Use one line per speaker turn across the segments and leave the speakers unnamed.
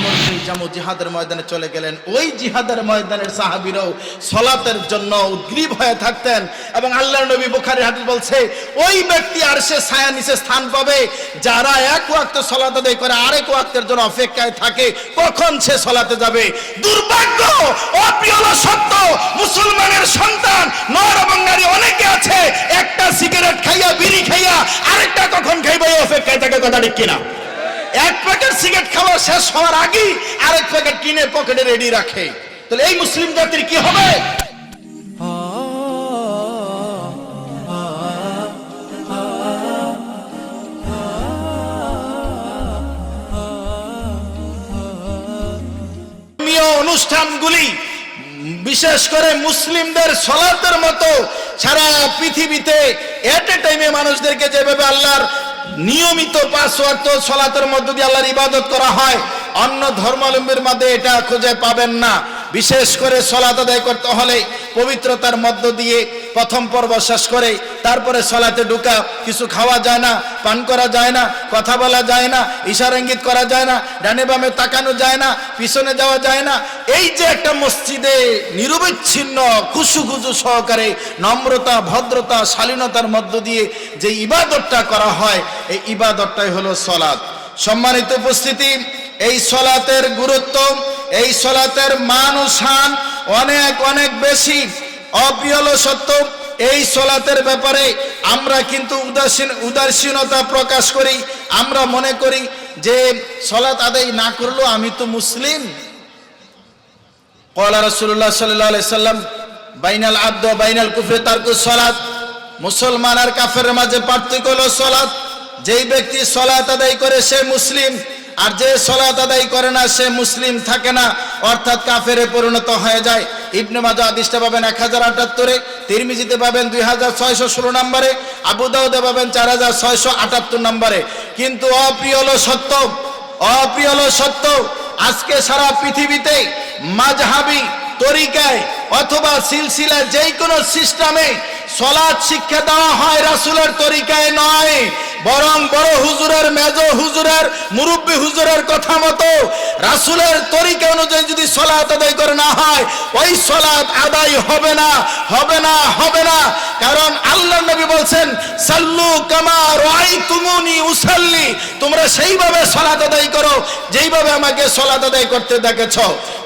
আমর বিন জামু জিহাদের ময়দানে চলে গেলেন। ওই জিহাদের ময়দানের সাহাবীরাও সলাতের জন্য উদ্গ্রীব হয়ে থাকতেন এবং আল্লাহ নবী বুখারী হাদিস বলছে, ওই ব্যক্তি আর সে ছায়া নিচে স্থান পাবে, যারা এক ওয়াক্ত সলাত আদায় করে, আরেক ওয়াক্তের জন্য অপেক্ষায় থাকে, কখন সে সলাতে যাবে? দুর্ভাগ্য, অপ্রিয় সত্য, মুসলমানের সন্তান, নর এবং নারী অনেকে আছে, একটা সিগারেট খাইয়া, বিড়ি খাইয়া, আরেকটা কখন খাইবে অপেক্ষায় থাকে কথা ঠিক কিনা? এক প্যাকেট সিগারেট খাওয়া শেষ হওয়ার আগেই আরেক প্যাকেট কিনে পকেটে রেডি রাখে। তাহলে এই মুসলিম জাতির কি হবে? অনুষ্ঠানগুলি, বিশেষ করে মুসলিমদের সলাতের মতো সারা পৃথিবীতে এট এ টাইমে মানুষদেরকে যেভাবে আল্লাহর নিয়মিত পাঁচ ওয়াক্ত সলাতের মধ্য দিয়ে আল্লাহর ইবাদত করা হয়। অন্য ধর্মাবলম্বীর মধ্যে এটা খুঁজে পাবেন না। বিশেষ করে সলাত আদায় করতে হলে পবিত্রতার মধ্য দিয়ে প্রথম পর্ব শেষ করে তারপরে সলাতে ঢুকা, কিছু খাওয়া যায় না, পান করা যায় না, কথা বলা যায় না, ইশারা ইঙ্গিত করা যায় না, ডানে বামে তাকানো যায় না, পিছনে যাওয়া যায় না। এই যে একটা মসজিদে নিরবিচ্ছিন্ন খুশু খুশু সহকারে নম্রতা, ভদ্রতা, শালীনতার মধ্য দিয়ে যে ইবাদতটা করা হয়, এই ইবাদতটাই হলো সলাৎ সম্মানিত উপস্থিতি, এই সলাতের গুরুত্ব, এই সলাতের মান অনেক অনেক বেশি। অপ্রিয় সত্য এই সলাতের ব্যাপারে আমরা কিন্তু উদাসীন উদাসীনতা প্রকাশ করি। আমরা মনে করি যে সলাত আদায় না করলেও আমি তো মুসলিম। কলা রসুল্লাহ সাল্লাহ সাল্লাম, বাইনাল আব্দ বাইনাল কুফরে তারকু সলাত মুসলমান আর কাফের মাঝে পার্থক্য হলো সলাত যেই ব্যক্তি সলাত আদায় করে সে মুসলিম, আর যে সলাত আদায় করে না সে মুসলিম থাকে না, অর্থাৎ কাফেরে পরিণত হয়ে যায়। ইবনে মাজা আদিসটা পাবেন এক হাজার আটাত্তরে, তিরমিজিতে পাবেন দুই হাজার ছয়শো ষোলো নম্বরে আবু দাউদে পাবেন চার হাজার ছয়শো আটাত্তর নম্বরে। কিন্তু অপ্রিয় হলো সত্য অপ্রিয় হলো সত্য, আজকে সারা পৃথিবীতে মাঝহাবি তরিকায় অথবা সিলসিলার যেই কোনো সিস্টেমে সলাদ শিক্ষা দেওয়া হয় রাসুলের তরিকায় নয়। বরং বড় হুজুরের মেজ হুজুরের মুরব্বী হুজুরের কথা মতো রাসুলের তরিকা অনুযায়ী যদি সলাৎ আদায় করে না হয়, ওই সলাৎ আদায় হবে না হবে না হবে না। কারণ আল্লাহ নবী বলছেন, সাল্লু কামা রাই তুমুনি উসাল্লি। তোমরা সেইভাবে সলাৎ আদায় করো, যেইভাবে আমাকে সলাৎ আদায় করতে দেখেছ।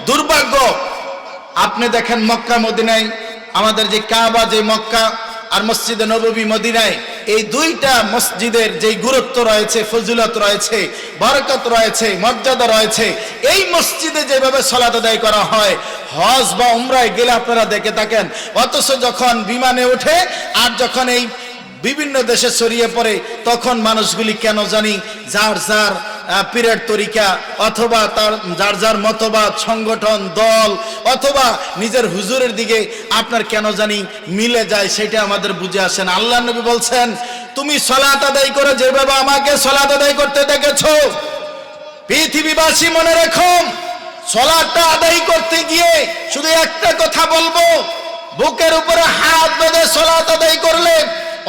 দুর্ভাগ্য আপনি দেখেন মক্কা, মদিনায়, আমাদের যে কাবা, যে মক্কা আর মসজিদে নববী মদিনায়, এই দুইটা মসজিদের যে গুরুত্ব রয়েছে, ফজিলত রয়েছে, বরকত রয়েছে, মর্যাদা রয়েছে, এই মসজিদে যেভাবে সলাত আদায় করা হয়, হজ বা উমরায় গেলে আপনারা দেখে থাকেন, অথচ যখন বিমানে ওঠে আর যখন এই বিভিন্ন দেশে ছড়িয়ে পড়ে, তখন মানুষগুলি কেন জানি যার যার পীরের তরিকা, অথবা তার, যার যার মতবাদ, সংগঠন, দল, অথবা নিজের হুজুরের দিকে আপনার কেন জানি মিলে যায় সেটা আমাদের বুঝে আসেন আল্লাহ নবী বলছেন, তুমি সলাত আদায় করে যেভাবে আমাকে সলাত আদায় করতে দেখেছ, পৃথিবীবাসী মনে রেখো সলাটা আদায় করতে গিয়ে শুধু একটা কথা বলব, বুকের উপরে হাত বেঁধে সলাত আদায় করলে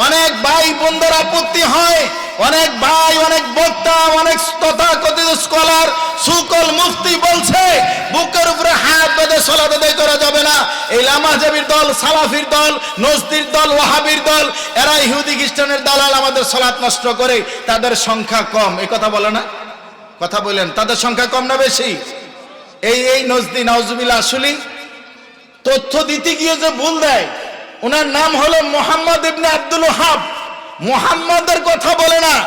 অনেক ভাই বোনদের আপত্তি হয় অনেক ভাই, অনেক বক্তা, অনেক তথাকথিত স্কলার সুকল মুফতি বলছে, বুকের উপরে হাত বেঁধে সলাত আদায় করা যাবে না। এই লামাজাবির দল, সালাফির দল, নজদির দল, ওয়াহাবির দল, এরা ইহুদি, খ্রিস্টানের দালাল আমাদের সলাৎ নষ্ট করে, তাদের সংখ্যা কম। এই কথা বলে না? কথা বললেন তাদের সংখ্যা কম না বেশি? এই এই নজদি নজবিল্লা আসলি। তথ্য দিতে গিয়ে যে ভুল দেয়, ওনার নাম হলো মোহাম্মদ ইবনে আব্দুল হাব মোহাম্মদের কথা বলে না।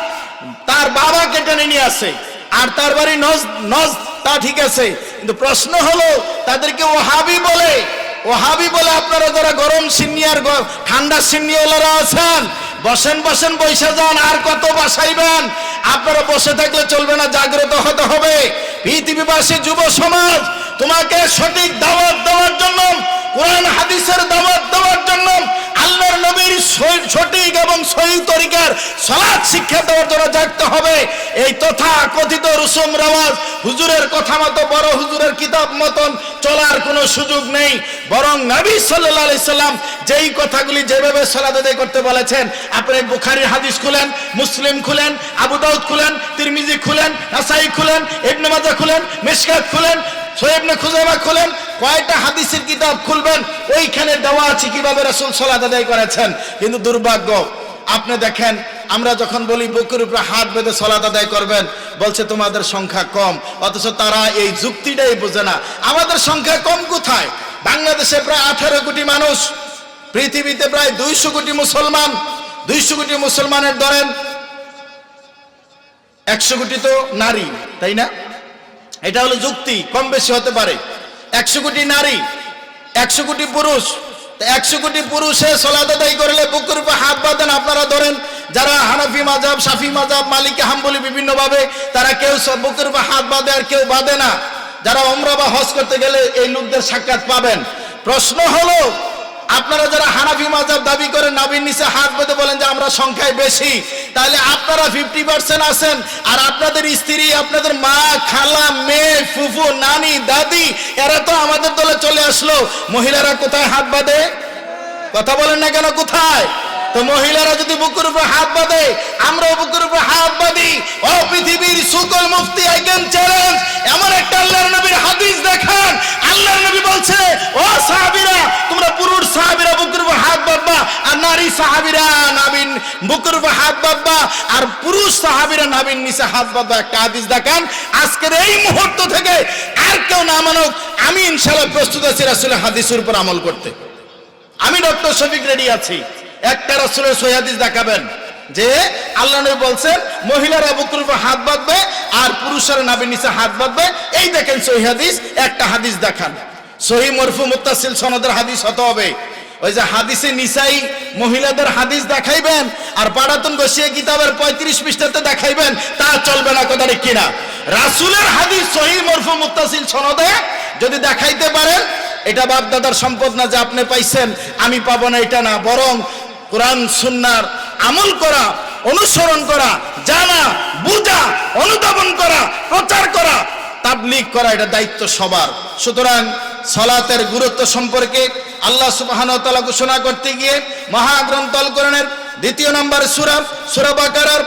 তার বাবাকে টেনে নিয়ে আসে। আর তার বাড়ি নজ নজ তা ঠিক আছে। কিন্তু প্রশ্ন হলো, তাদেরকে ওহাবি বলে। ওহাবি বলে আপনারা যারা গরম সিনিয়র ঠান্ডা সিনিয়ররা আছেন, বসেন বসেন বৈশা যান, আর কত বাসাইবেন? আপনারা বসে থাকলে চলবে না, জাগ্রত হতে হবে। পৃথিবীবাসী, যুব সমাজ তোমাকে সঠিক দাওয়াত দেওয়ার জন্য, কোরআন, হাদিসের দাওয়াত দেওয়ার জন্য, আল্লাহর নবীর সঠিক এবং সহি তরিকার সলাৎ শিক্ষা দেওয়ার জন্য জাগতে হবে। এই তথা কথিত রুসুম রেওয়াজ হুজুরের কথা মতো, বড় হুজুরের কিতাব মতন চলার কোনো সুযোগ নেই। বরং নবী আলাইহি সাল্লাম যেই কথাগুলি যেভাবে সলাত আদায় করতে বলেছেন, আপনি বুখারীর হাদিস খুলেন, মুসলিম খুলেন, আবু দাউদ খুলেন, তিরমিজি খুলেন, নাসাই খুলেন, ইবনে মাজাহ খুলেন, মিশকাত খুলেন সোয়েবনে খুজামা খুলেন কয়টা হাদিসের কিতাব খুলবেন, ওইখানে দেওয়া আছে কীভাবে রাসূল সালাত আদায় করেছেন। কিন্তু দুর্ভাগ্য, আপনি দেখেন, আমরা যখন বলি বুকের উপরে হাত বেঁধে সলাত আদায় করবেন, বলছে তোমাদের সংখ্যা কম, অথচ তারা এই যুক্তিটাই বোঝে না। আমাদের সংখ্যা কম কোথায়? বাংলাদেশে প্রায় আঠারো কোটি মানুষ, পৃথিবীতে প্রায় দুইশো কোটি মুসলমান, দুইশো কোটি মুসলমানের ধরেন, একশো কোটি তো নারী, তাই না? এটা হলো যুক্তি, কম বেশি হতে পারে। একশো কোটি নারী, একশো কোটি পুরুষ একশো কোটি পুরুষে সলাত আদায় করলে বুকের উপর হাত বাঁধেন। আপনারা ধরেন, যারা হানাফি মাজাব সাফি মাজাব মালিক, হাম্বলি বিভিন্ন ভাবে তারা কেউ বুকের উপর হাত বাঁধে আর কেউ বাঁধে না। যারা ওমরা বা হজ করতে গেলে এই লোকদের সাক্ষাৎ পাবেন। প্রশ্ন হলো আপনারা যারা হানাফি মাজাব দাবি করেন নাবির নিচে হাত বেঁধে বলেন যে আমরা সংখ্যায় বেশি, তাহলে আপনারা ফিফটি পার্সেন্ট আছেন। আর আপনাদের স্ত্রী, আপনাদের মা, খালা, মেয়ে, ফুফু, নানি, দাদি, এরা তো আমাদের দলে চলে আসলো। মহিলারা কোথায় হাত বাঁধে? কথা বলেন না কেন, কোথায়? তো মহিলারা যদি বুকের উপর হাত বাঁধে, আমরাও বুকের উপর হাত বাঁধি। ও পৃথিবীর সুকল মুফতি আইকেন চ্যালেঞ্জ এমন একটা আল্লাহর নবীর হাদিস দেখান। আল্লাহর নবী বলছে, ও সাহাবীরা, তোমরা পুরুষ সাহাবীরা বুকের উপর হাত বাঁধবা, আর নারী সাহাবীরা নাবিন বুকের উপর হাত বাঁধবা, আর পুরুষ সাহাবীরা নাবিন নিচে হাত বাঁধবা। একটা হাদিস দেখান। আজকের এই মুহূর্ত থেকে আর কেউ না মানুক, আমি ইনশাআল্লাহ প্রস্তুত আছি রাসূলের হাদিসের উপর আমল করতে। আমি ডক্টর শফিক রেডি আছি। একটা রাসূলের সহিদিস দেখাবেন যে আল্লাহ নবী বলছেন, মহিলারা বুকের উপর হাত বাঁধবে আর পুরুষের নাবির নিচে হাত বাঁধবে। এই দেখেন সহি হাদিস, একটা হাদিস দেখান। সহি মরফু মুত্তাসিল সনদের হাদিস হতে হবে। ওই যে হাদিসে নিসাই মহিলাদের হাদিস দেখাইবেন আর পাড়াতন বসিয়ে কিতাবের পঁয়ত্রিশ পৃষ্ঠাতে দেখাইবেন, তা চলবে না কথা কিনা? রাসূলের হাদিস সহি মরফু মুত্তাসিল সনদে যদি দেখাইতে পারেন, এটা বাপ দাদার সম্পদ না যে আপনি পাইছেন, আমি পাবো না, এটা না। বরং কোরআন, সুন্নার আমল করা, অনুসরণ করা, জানা, বুঝা, অনুধাবন করা, প্রচার করা, তাবলিগ করা, এটা দায়িত্ব সবার। সুতরাং সলাতের গুরুত্ব সম্পর্কে আল্লাহ সুবহানাহু ওয়া তাআলা ঘোষণা করতে গিয়ে মহাগ্রন্থ আল কোরআনের দ্বিতীয় নম্বর সূরা সূরা বাকারার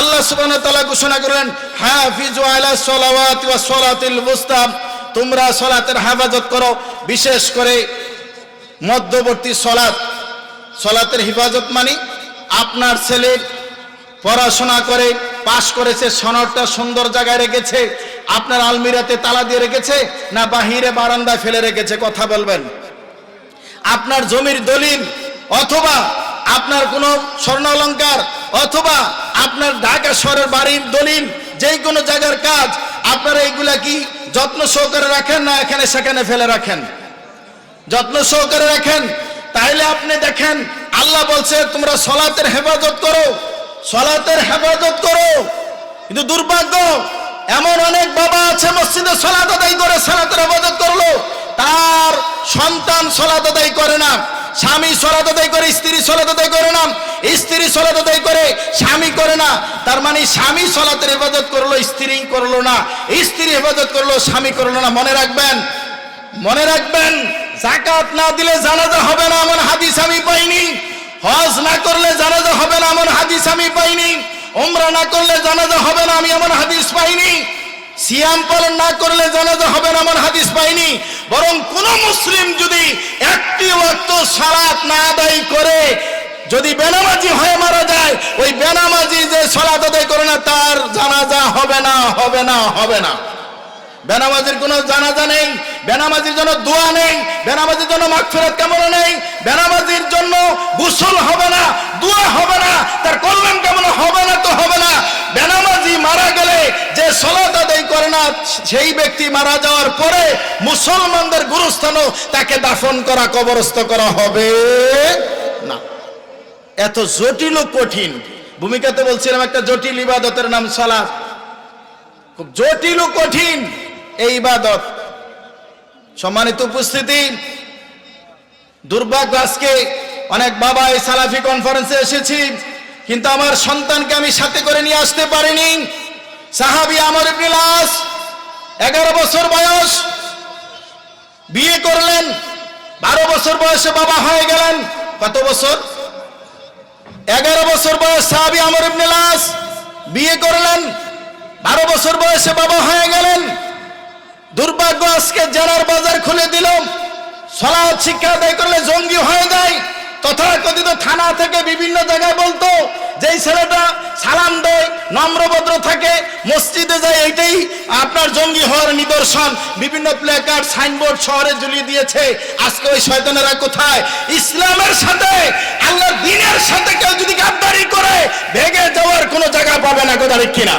আল্লাহ সুবহানাহু ওয়া তাআলা ঘোষণা করেন হাফিজু আলা সলাওয়াতি ওয়া সলাতিল মুস্তা তোমরা সলাতের হেফাজত করো, বিশেষ করে মধ্যবর্তী সলাত। সলাতের হেফাজত মানে। আপনার ছেলে পড়াশোনা করে, পাশ করেছে, সনদটা সুন্দর জায়গায় রেখেছে। আপনার আলমিরাতে তালা দিয়ে রেখেছে না বাহিরে বারান্দায় ফেলে রেখেছে? কথা বলবেন। আপনার জমির দলিল অথবা আপনার কোনো স্বর্ণ অলংকার অথবা আপনার ঢাকা শহরের বাড়ির দলিল, যেই কোনো জায়গার কাজ, আপনারা এইগুলা কি যত্ন সহকারে রাখেন না এখানে সেখানে ফেলে রাখেন? যত্ন সহকারে রাখেন তাইলে আপনি দেখেন, আল্লাহ বলছে, তোমরা সলাতের হেফাজত করো, সলাতের হেফাজত করো। কিন্তু দুর্ভাগ্য, এমন অনেক বাবা আছে, মসজিদে সলাত আদায় করে সলাতের হেফাজত করল। তার সন্তান সলাত আদায় করে না, স্বামী সলাত আদায় করে, স্ত্রী সলাত আদায় করে না, স্ত্রী সলাত আদায় করে, স্বামী করে না। তার মানে স্বামী সলাতের হেফাজত করল, স্ত্রী করল না, স্ত্রী হেফাজত করল, স্বামী করল না। মনে রাখবেন মনে রাখবেন জাকাত না দিলে জানাজা হবে না এমন হাদিস আমি পাইনি। হজ না করলে জানাজা হবে না এমন হাদিস আমি পাইনি। ওমরা না করলে জানাজা হবে না আমি এমন হাদিস পাইনি। সিয়াম পালন না করলে জানাজা হবে না এমন হাদিস পাইনি। বরং কোন মুসলিম যদি একটি ওয়াক্ত সালাত না আদায় করে, যদি বেনামাজি হয়ে মারা যায়, ওই বেনামাজি যে সালাত আদায় করে না, তার জানাজা হবে না হবে না হবে না। বেনামাজির কোনো জানাজা নেই, বেনামাজির জন্য দোয়া নেই, বেনামাজির জন্য মাগফিরাত কামনা নেই, বেনামাজির জন্য গোসল হবে না, দোয়া হবে না, তার কল্যাণ কামনা হবে না তো হবে না। বেনামাজি মারা গেলে যে সলাত আদায় করে না, সেই ব্যক্তি মারা যাওয়ার পরে মুসলমানদের গুরুস্থানও তাকে দাফন করা, কবরস্থ করা হবে না। এত জটিল ও কঠিন। ভূমিকাতে বলছিলাম একটা জটিল ইবাদতের নাম সালাত। খুব জটিল ও কঠিন। এই ইবাদত। সম্মানিত উপস্থিতি, দুর্ভাগ্য আজকে অনেক বাবা এই সালাফি কনফারেন্সে এসেছি, কিন্তু আমার সন্তানকে আমি সাথে করে নিয়ে আসতে পারিনি। সাহাবি আমর ইবনে লাস এগারো বছর বয়স, বিয়ে করলেন, বারো বছর বয়সে বাবা হয়ে গেলেন। কত বছর? এগারো বছর বয়স সাহাবি আমর ইবনে বিয়ে করলেন, বারো বছর বয়সে বাবা হয়ে গেলেন। দুর্ভাগ্য, আজকে জেলার বাজার খুলে দিল সলাৎ শিক্ষা আদায় করলে জঙ্গি হয়ে যায়। তথাকথিত থানা থেকে বিভিন্ন জায়গায় বলতো যেই ছেলেটা সালাম দেয়, নম্রভদ্র থাকে, মসজিদে যায়, এইটাই আপনার জঙ্গি হওয়ার নিদর্শন। বিভিন্ন প্লেকার্ড সাইনবোর্ড শহরে ঝুলিয়ে দিয়েছে, আজকে ওই শয়তানেরা কোথায়? ইসলামের সাথে আল্লাহ দিনের সাথে কেউ যদি গাদ্দারি করে ভেগে যাওয়ার কোনো জায়গা পাবে না কোথায় কিনা?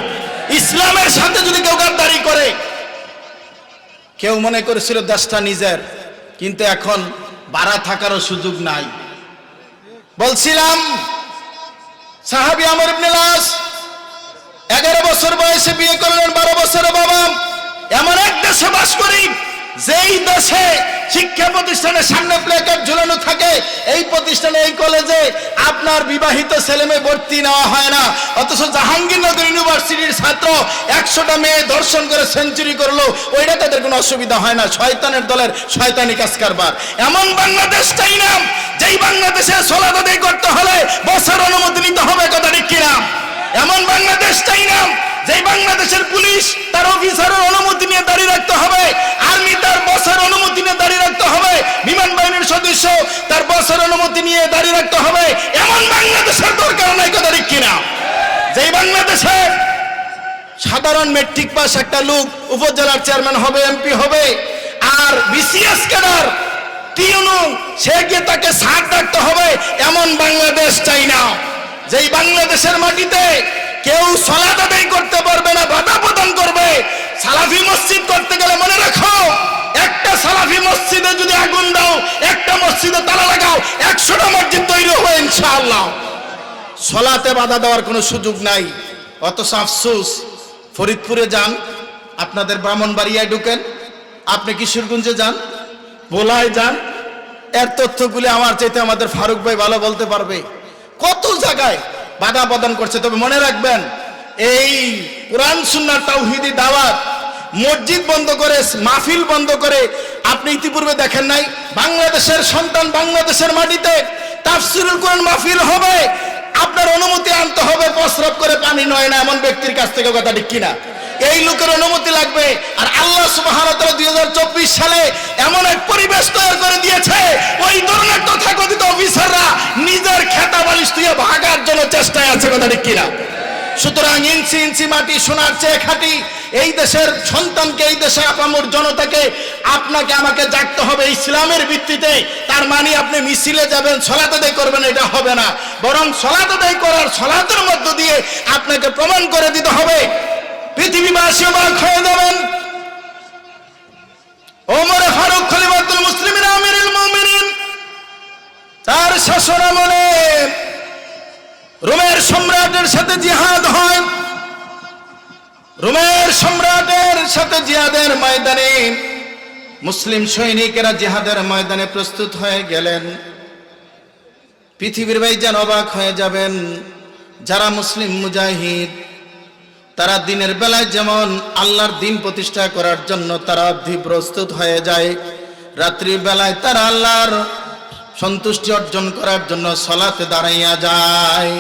ইসলামের সাথে যদি কেউ গাদ্দারি করে কেউ মনে করেছিল দেশটা নিজের, কিন্তু এখন বাড়া থাকারও সুযোগ নাই। বলছিলাম, সাহাবি আমর ইবনে লাস এগারো বছর বয়সে বিয়ে করলেন, বারো বছরের বাবা, এমন এক দেশে বাস করি যেই দেশে শিক্ষা প্রতিষ্ঠানের সামনে প্লেকার্ড ঝুলানো থাকে, এই প্রতিষ্ঠানে, এই কলেজে আপনার বিবাহিত ছেলে মেয়ে ভর্তি নেওয়া হয় না। অথচ জাহাঙ্গীরনগর ইউনিভার্সিটির ছাত্র একশোটা মেয়ে দর্শন করে সেঞ্চুরি করল, ওইটা তাদের কোনো অসুবিধা হয় না। শয়তানের দলের শয়তানি কাজ কারবার। এমন বাংলাদেশ চাই না, যেই বাংলাদেশে সলাদ আদায় করতে হলে বছর অনুমতি নিতে হবে কথা ঠিক কিনা? এমন বাংলাদেশ চাই না যে বাংলাদেশের পুলিশ, তার অফিসারের অনুমতি নিয়ে দাঁড়িয়ে রাখতে হবে। আর্মি তার বসের অনুমতি নিয়ে দাঁড়িয়ে রাখতে হবে। বিমান বাহিনীর সদস্য তার বসের অনুমতি নিয়ে দাঁড়িয়ে রাখতে হবে। এমন বাংলাদেশের দরকার নাই কথা ঠিক কিনা? যেই বাংলাদেশে সাধারণ মেট্রিক পাস একটা লোক উপজেলার চেয়ারম্যান হবে এমপি হবে, আর বিসিএস ক্যাডার টিউনু সে গিয়ে তাকে সার রাখতে হবে। এমন বাংলাদেশ চাই না। যেই বাংলাদেশের মাটিতে কেউ সলাত আদায় করতে পারবে না, বাধা প্রদান করবে। সালাফি মসজিদ করতে গেলে মনে রাখো, একটা সালাফি মসজিদে যদি আগুন দাও, একটা মসজিদে তালা লাগাও, একশোটা মসজিদ তৈরি হবে ইনশাআল্লাহ। সলাতে বাধা দেওয়ার কোনো সুযোগ নাই। অথচ আফসোস, ফরিদপুরে যান, আপনাদের ব্রাহ্মণবাড়িয়ায় ঢুকেন, আপনি কিশোরগঞ্জে যান, ভোলায় যান, এর তথ্যগুলি আমার চাইতে আমাদের ফারুক ভাই ভালো বলতে পারবে। কত জায়গায় বাধা প্রদান করছে। তবে মনে রাখবেন, এই কোরআন সুন্নার তাওহিদি দাওয়াত মসজিদ বন্ধ করে, মাহফিল বন্ধ করে আপনি ইতিপূর্বে দেখেন নাই, বাংলাদেশের সন্তান বাংলাদেশের মাটিতে তাফসিরুল কোরআন মাহফিল হবে। আপনার অনুমতি আনতে হবে, প্রস্রাব করে পানি নয় না, এমন ব্যক্তির কাছ থেকে কথা ঠিক কিনা? এই লোকের অনুমতি লাগবে। আর আল্লাহ সুবাহ দুই হাজার চব্বিশ সালে এমন এক পরিবেশ তৈরি করে দিয়েছে, ওই ধরনের তথাকথিত অফিসাররা নিজের খেতা বালিশ দিয়ে ভাগার জন্য চেষ্টায় আছে, কথা ঠিক কিনা? সুতরাং ইঞ্চি ইঞ্চি মাটি, সোনার চেয়ে খাটি এই দেশের সন্তানকে, এই দেশের আপামর জনতাকে আপনাকে আমাকে জাগতে হবে ইসলামের ভিত্তিতে। তার মানে আপনি মিছিলে যাবেন, সলাত আদায় করবেন, এটা হবে না। বরং সলাত আদায় করার সলাতের মধ্য দিয়ে আপনাকে প্রমাণ করে দিতে হবে। পৃথিবীবাসী অবাক হয়ে যাবেন। ওমর ফারুক খলিফাতুল মুসলিমিন, আমিরুল মুমিনিন, তার শাসন আমলে রোমের সম্রাটের সাথে জিহাদ হয়। রোমের সম্রাটের সাথে জিহাদের ময়দানে মুসলিম সৈনিকেরা জিহাদের ময়দানে প্রস্তুত হয়ে গেলেন। পৃথিবীর ভাই যেন অবাক হয়ে যাবেন, যারা মুসলিম মুজাহিদ তারা দিনের বেলায় যেমন আল্লাহর দিন প্রতিষ্ঠা করার জন্য তারা প্রস্তুত হয়ে যায়, রাত্রির বেলায় তারা আল্লাহর সন্তুষ্টি অর্জন করার জন্য সলাতে দাঁড়াইয়া যায়।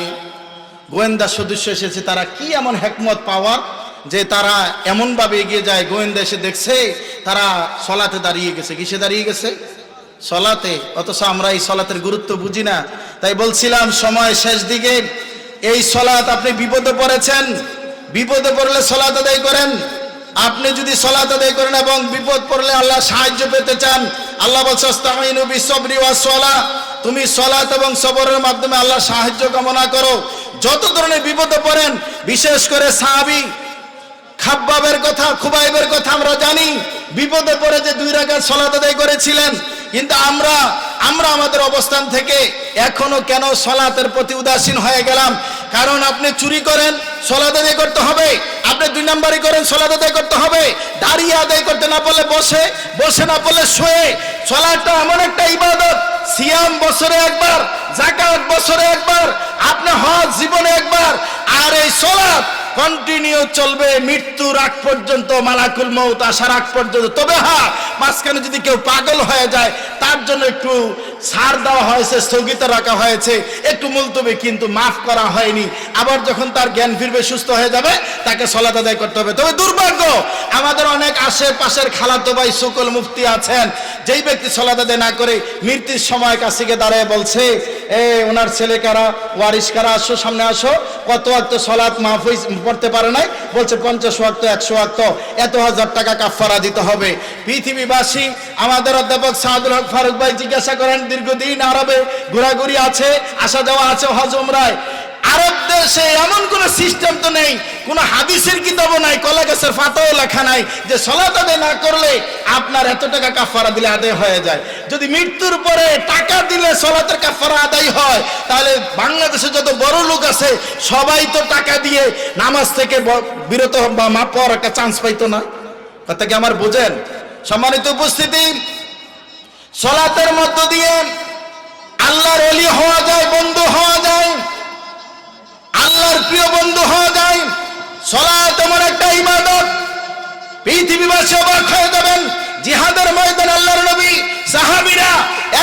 গোয়েন্দা সদস্য এসেছে, তারা কি এমন হেকমত পাওয়ার যে তারা এমনভাবে এগিয়ে যায়? গোয়েন্দা এসে দেখছে, তারা সলাতে দাঁড়িয়ে গেছে। কিসে দাঁড়িয়ে গেছে? সলাতে। অথচ আমরা এই সলাতের গুরুত্ব বুঝি না। তাই বলছিলাম, সময় শেষ দিকে এই সলাত আপনি বিপদে পড়েছেন। বিপদে পড়লে সলাত আদায় করেন। আপনি যদি সলাত আদায় করেন এবং বিপদ পড়লে আল্লাহ সাহায্য পেতে চান, আল্লাহ ওয়াস তুমি সলাত এবং সবরের মাধ্যমে আল্লাহ সাহায্য কামনা করো। যত ধরনের বিপদে পড়েন, বিশেষ করে সাহাবি, খাব্বাবের কথা, খুবাইবের কথা আমরা জানি, বিপদে পড়ে যে দুই রাকাত সলাত আদায় করেছিলেন, কিন্তু আমরা আমরা আমাদের অবস্থান থেকে এখনও কেন সলাতের প্রতি উদাসীন হয়ে গেলাম? কারণ আপনি চুরি করেন সলাত আদায় করতে হবে। আপনি দুই নাম্বারই করেন সলাত আদায় করতে হবে। দাঁড়িয়ে আদায় করতে না পারলে বসে বসে না পারলে শোয়ে। সলাটটা এমন একটা ইবাদত, সিয়াম বছরে একবার জাকাত বছরে একবার, আপনি হজ জীবনে একবার, আর এই সলাৎ কন্টিনিউ চলবে মৃত্যুর আগ পর্যন্ত, মালাকুল মৌত আসার আগ পর্যন্ত। তবে হ্যাঁ মাঝখানে যদি কেউ পাগল হয়ে যায়, তার জন্য একটু ছাড় দেওয়া হয়েছে, স্থগিত রাখা হয়েছে। একটু মুলতবি, কিন্তু মাফ করা হয়নি। আবার যখন তার জ্ঞান ফিরবে, সুস্থ হয়ে যাবে, তাকে সলাত আদায় করতে হবে। তবে দুর্ভাগ্য, আমাদের অনেক আশেপাশের খালাতো ভাই সুকল মুফতি আছেন। যেই ব্যক্তি সলাত আদায় না করে মৃত্যুর সময় কাছে দাঁড়ায় বলছে, এ, ওনার ছেলে কারা? ওয়ারিস কারা? আসো, সামনে আসো। কত ওয়াক্ত সলাৎ মাফ পড়তে পারে নাই? বলছে, পঞ্চাশ ওয়াক্ত একশো ওয়াক্ত এত হাজার টাকা কাফারা দিতে হবে। পৃথিবীবাসী, আমাদের অধ্যাপক সাহাদুল হক ফারুক ভাই জিজ্ঞাসা করেন দীর্ঘদিন আরবে ঘোরাঘুরি আছে, আসা যাওয়া আছে হজ, উমরায়। আরব দেশে এমন কোন সিস্টেম তো নেই, কোন হাদিসের কিতাবও নাই কলা গাছের ফাটাও লেখা নাই যে সলাত আদায় না করলে আপনার এত টাকা কাফারা দিলে আদায় হয়ে যায়। যদি মৃত্যুর পরে টাকা দিলে সলাতের কাফারা আদায় হয়, তাহলে বাংলাদেশে যত বড় লোক আছে, সবাই তো টাকা দিয়ে নামাজ থেকে বিরত বা মাপ পাওয়ার একটা চান্স পাইতো না। কথা কি আমার বোঝেন? সম্মানিত উপস্থিতি সলাতের মধ্য দিয়ে আল্লাহর অলি হওয়া যায়, বন্ধু হওয়া যায়, আল্লাহর প্রিয় বন্ধু হওয়া যায় সলাত এমন একটা ইবাদত। পৃথিবীবাসী অবাক হয়ে যাবেন, জিহাদের ময়দান আল্লাহর নবী, সাহাবীরা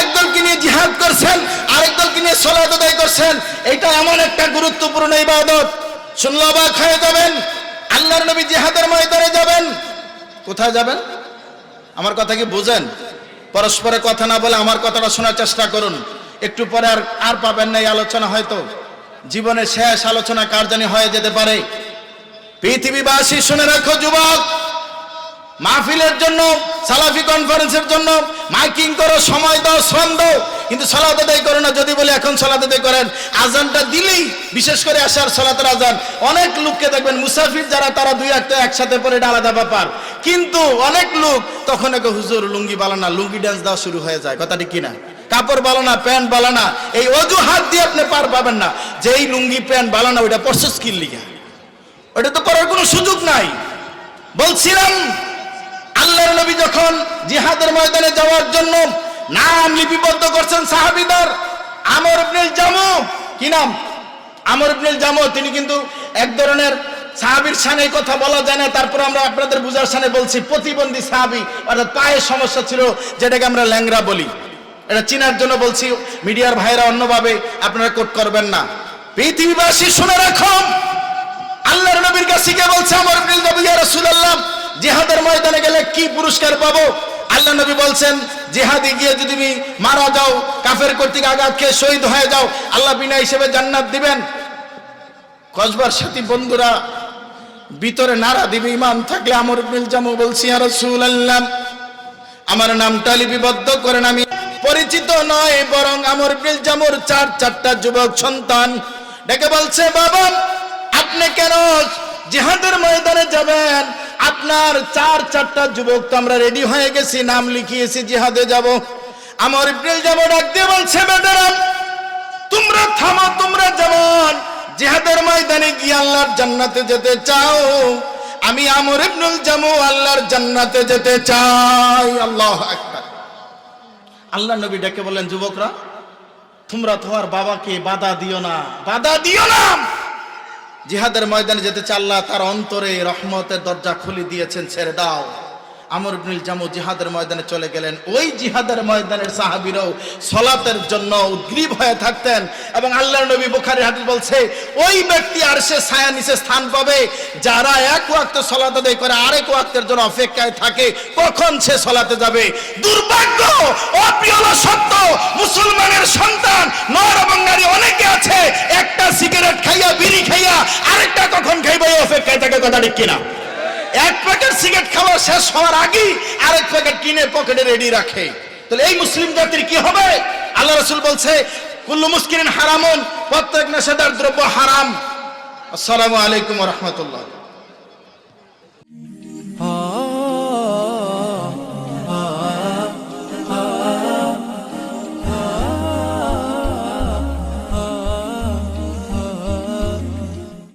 একদলকে নিয়ে জিহাদ করছেন আরেক দলকে নিয়ে সলাত আদায় করছেন। এটা এমন একটা গুরুত্বপূর্ণ ইবাদত। শুনলে অবাক হয়ে যাবেন, আল্লাহর নবী জিহাদের ময়দানে যাবেন। কোথায় যাবেন? আমার কথা কি বুঝেন? পরস্পরে কথা না বলে আমার কথাটা শোনার চেষ্টা করুন। একটু পরে আর আর পাবেন না এই আলোচনা হয়তো। জীবনের শেষ আলোচনা কার জানি হয়ে যেতে পারে। পৃথিবীবাসী শুনে রাখো যুবক, মাহফিলের জন্য, সালাফি কনফারেন্সের জন্য, মাইকিং করো, সময় দাও, শ্রম কিন্তু সলাত আদায় করে না, যদি বলে এখন সলাত আদায় করেন, আজানটা দিলেই বিশেষ করে আসার সলাতের আজান। অনেক লোককে দেখবেন মুসাফির যারা, তারা দুই একটা একসাথে পরে এটা আলাদা ব্যাপার। কিন্তু অনেক লোক তখন একে হুজুর লুঙ্গি বালানা লুঙ্গি ডান্স দেওয়া শুরু হয়ে যায়। কথাটি কিনা কাপড় বালানা প্যান্ট বালানা এই অজুহাত দিয়ে আপনি পার পাবেন না। যেই লুঙ্গি, প্যান্ট বালানা ওইটা প্রসেস কিন লিগা। ওটা তো করার কোনো সুযোগ নাই। বলছিলাম, আল্লাহর নবী যখন জিহাদের ময়দানে যাওয়ার জন্য নাম লিপিবদ্ধ করছেন সাহাবিদার। আমর ইবনুল জামু, কি নাম? আমর ইবনুল জামু, তিনি কিন্তু এক ধরনের সাহাবির সানে কথা বলা যায় না। তারপর আমরা আপনাদের বুঝার সানে বলছি, প্রতিবন্ধী সাহাবি, অর্থাৎ পায়ের সমস্যা ছিল, যেটাকে আমরা ল্যাংরা বলি। এটা চিনার জন্য বলছি, মিডিয়ার ভাইরা অন্যভাবে আপনারা কোট করবেন না। পৃথিবীবাসী শুনে রাখো আল্লাহর নবীর কাছে গিয়ে বলছে, আমার ইয়া রাসূলুল্লাহ, জিহাদের ময়দানে গেলে কি পুরস্কার পাবো? আল্লাহ নবী বলছেন, জিহাদে গিয়ে যদি তুমি মারা যাও, কাফের কর্তৃক আঘাত খেয়ে শহীদ হয়ে যাও, আল্লাহ বিনা হিসেবে জান্নাত দিবেন। কসবার সাথী বন্ধুরা, ভিতরে নারা দিবে ইমান থাকলে আমর ইবনুল জামু বলছি, ইয়া রাসূলুল্লাহ, আমার নামটা লিপিবদ্ধ করেন আমি। পরিচিত নয়, বরং আমর ইবনুল জামুর চার, চারটা যুবক সন্তান। ডেকে বলছে, বাবা, আপনি কেন জিহাদের ময়দানে যাবেন? আপনার চার, চারটা যুবক তো আমরা রেডি হয়ে গেছি, নাম লিখিয়েছি, জিহাদে যাব। আমর ইবনুল জামু ডাক দিয়ে বলছে বেটারা তোমরা থামো, তোমরা যেমন জিহাদের ময়দানে গিয়ে আল্লাহর জান্নাতে যেতে চাও, আমি আমর ইবনুল জামু আল্লাহর জান্নাতে যেতে চাই। আল্লাহ আকবার। আল্লাহ নবী ডেকে বললেন, যুবকরা, তোমরা তোমার বাবাকে বাধা দিও না। বাধা দিও না। জিহাদের ময়দানে যেতে চাল্লা তার অন্তরে রহমতের দরজা খুলে দিয়েছেন, ছেড়ে দাও। আমর ইবনুল জামু জিহাদের ময়দানে চলে গেলেন। ওই জিহাদের ময়দানের সাহাবীরাও সলাতের জন্য উদ্গ্রীব হয়ে থাকতেন এবং আল্লাহর নবী বুখারী হাদিস বলছে, ওই ব্যক্তি আর সে ছায়া নিচে স্থান পাবে, যারা এক ওয়াক্ত সলাত আদায় করে, আরেক ওয়াক্তের জন্য অপেক্ষায় থাকে, কখন সে সলাতে যাবে? দুর্ভাগ্য, অপ্রিয় সত্য আরেকটা কখন খাইবে, এই অপেক্ষায় কথা ঠিক কিনা? এক প্যাকেট সিগারেট খাওয়া শেষ হওয়ার আগেই আরেক প্যাকেট কিনে পকেটে রেডি রাখে। তাহলে এই মুসলিম জাতির কি হবে? আল্লাহ রসুল বলছে, কুল্লু মুসকিরিন হারামুন, প্রত্যেক নেশাদার দ্রব্য হারাম। আসসালামু আলাইকুম রহমতুল্লাহ।